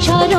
çara